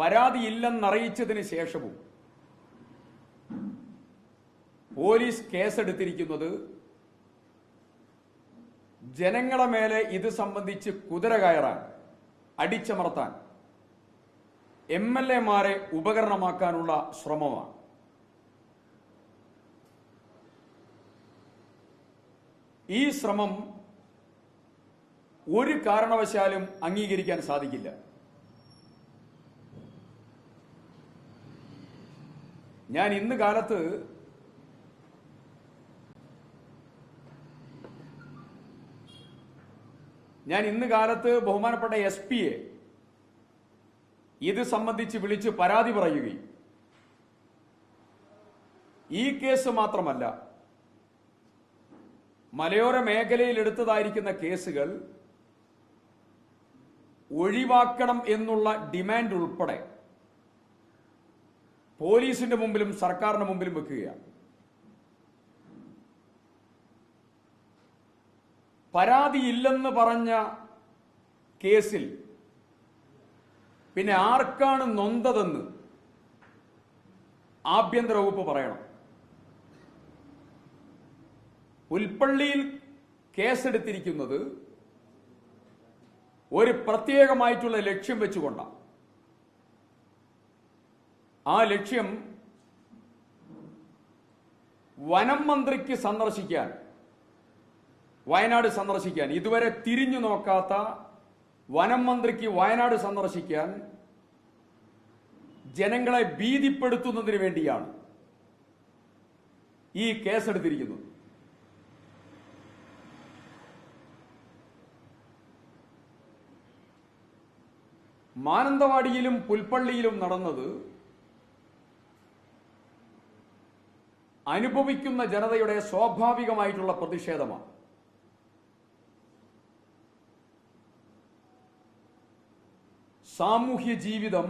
പരാതിയില്ലെന്നറിയിച്ചതിന് ശേഷവും പോലീസ് കേസെടുത്തിരിക്കുന്നത് ജനങ്ങളെ മേലെ ഇത് സംബന്ധിച്ച് കുതിര കയറാൻ അടിച്ചമർത്താൻ എം എൽ എമാരെ ഉപകരണമാക്കാനുള്ള ശ്രമമാണ്. ഈ ശ്രമം ഒരു കാരണവശാലും അംഗീകരിക്കാൻ സാധിക്കില്ല. ഞാൻ ഇന്ന് കാലത്ത് ഞാൻ ഇന്ന് കാലത്ത് ബഹുമാനപ്പെട്ട എസ് പിയെ ഇത് സംബന്ധിച്ച് വിളിച്ച് പരാതി പറയുകയും ഈ കേസ് മാത്രമല്ല മലയോര മേഖലയിൽ എടുത്തതായിരിക്കുന്ന കേസുകൾ ഒഴിവാക്കണം എന്നുള്ള ഡിമാൻഡ് ഉൾപ്പെടെ പോലീസിന്റെ മുമ്പിലും സർക്കാരിന്റെ മുമ്പിലും വെക്കുകയാണ്. പരാതിയില്ലെന്ന് പറഞ്ഞ കേസിൽ പിന്നെ ആർക്കാണ് നൊന്തതെന്ന് ആഭ്യന്തര വകുപ്പ് പറയണം. പുൽപ്പള്ളിയിൽ കേസെടുത്തിരിക്കുന്നത് ഒരു പ്രത്യേകമായിട്ടുള്ള ലക്ഷ്യം വെച്ചുകൊണ്ടാണ്. ആ ലക്ഷ്യം വനം മന്ത്രിക്ക് സന്ദർശിക്കാൻ വയനാട് സന്ദർശിക്കാൻ ഇതുവരെ തിരിഞ്ഞു നോക്കാത്ത വനം മന്ത്രിക്ക് വയനാട് സന്ദർശിക്കാൻ ജനങ്ങളെ ഭീതിപ്പെടുത്തുന്നതിന് വേണ്ടിയാണ് ഈ കേസെടുത്തിരിക്കുന്നത്. മാനന്തവാടിയിലും പുൽപ്പള്ളിയിലും നടന്നത് അനുഭവിക്കുന്ന ജനതയുടെ സ്വാഭാവികമായിട്ടുള്ള പ്രതിഷേധമാണ്. സാമൂഹ്യ ജീവിതം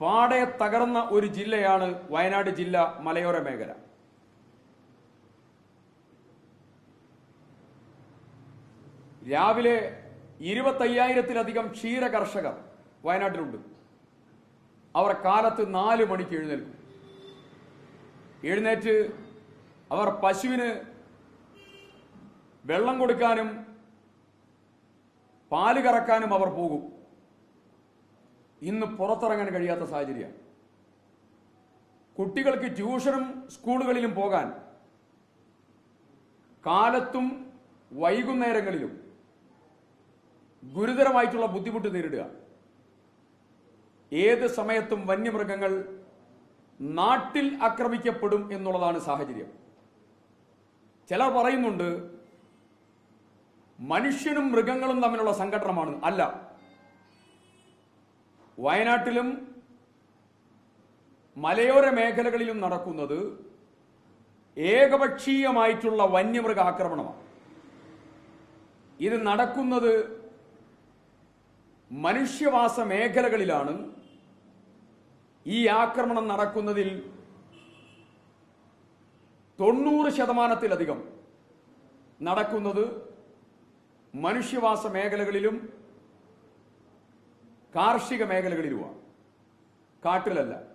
പാടെ തകർന്ന ഒരു ജില്ലയാണ് വയനാട് ജില്ല മലയോര മേഖല. രാവിലെ ഇരുപത്തയ്യായിരത്തിലധികം ക്ഷീര കർഷകർ വയനാട്ടിലുണ്ട്. അവർ കാലത്ത് നാല് മണിക്ക് എഴുന്നേൽക്കും. എഴുന്നേറ്റ് അവർ പശുവിന് വെള്ളം കൊടുക്കാനും പാൽ കറക്കാനും അവർ പോകും. ഇന്ന് പുറത്തിറങ്ങാൻ കഴിയാത്ത സാഹചര്യമാണ്. കുട്ടികൾക്ക് ട്യൂഷനും സ്കൂളുകളിലും പോകാൻ കാലത്തും വൈകുന്നേരങ്ങളിലും ഗുരുതരമായിട്ടുള്ള ബുദ്ധിമുട്ട് നേരിടുക. ഏത് സമയത്തും വന്യമൃഗങ്ങൾ നാട്ടിൽ ആക്രമിക്കപ്പെടും എന്നുള്ളതാണ് സാഹചര്യം. ചിലർ പറയുന്നുണ്ട് മനുഷ്യനും മൃഗങ്ങളും തമ്മിലുള്ള സംഘടനമാണ് അല്ല. വയനാട്ടിലും മലയോര മേഖലകളിലും നടക്കുന്നത് ഏകപക്ഷീയമായിട്ടുള്ള വന്യമൃഗ ആക്രമണമാണ്. ഇത് നടക്കുന്നത് മനുഷ്യവാസ മേഖലകളിലാണ്. ഈ ആക്രമണം നടക്കുന്നതിൽ തൊണ്ണൂറ് ശതമാനത്തിലധികം നടക്കുന്നത് മനുഷ്യവാസ മേഖലകളിലും കാർഷിക മേഖലകളിലുമാണ്. കാട്ടിലല്ല.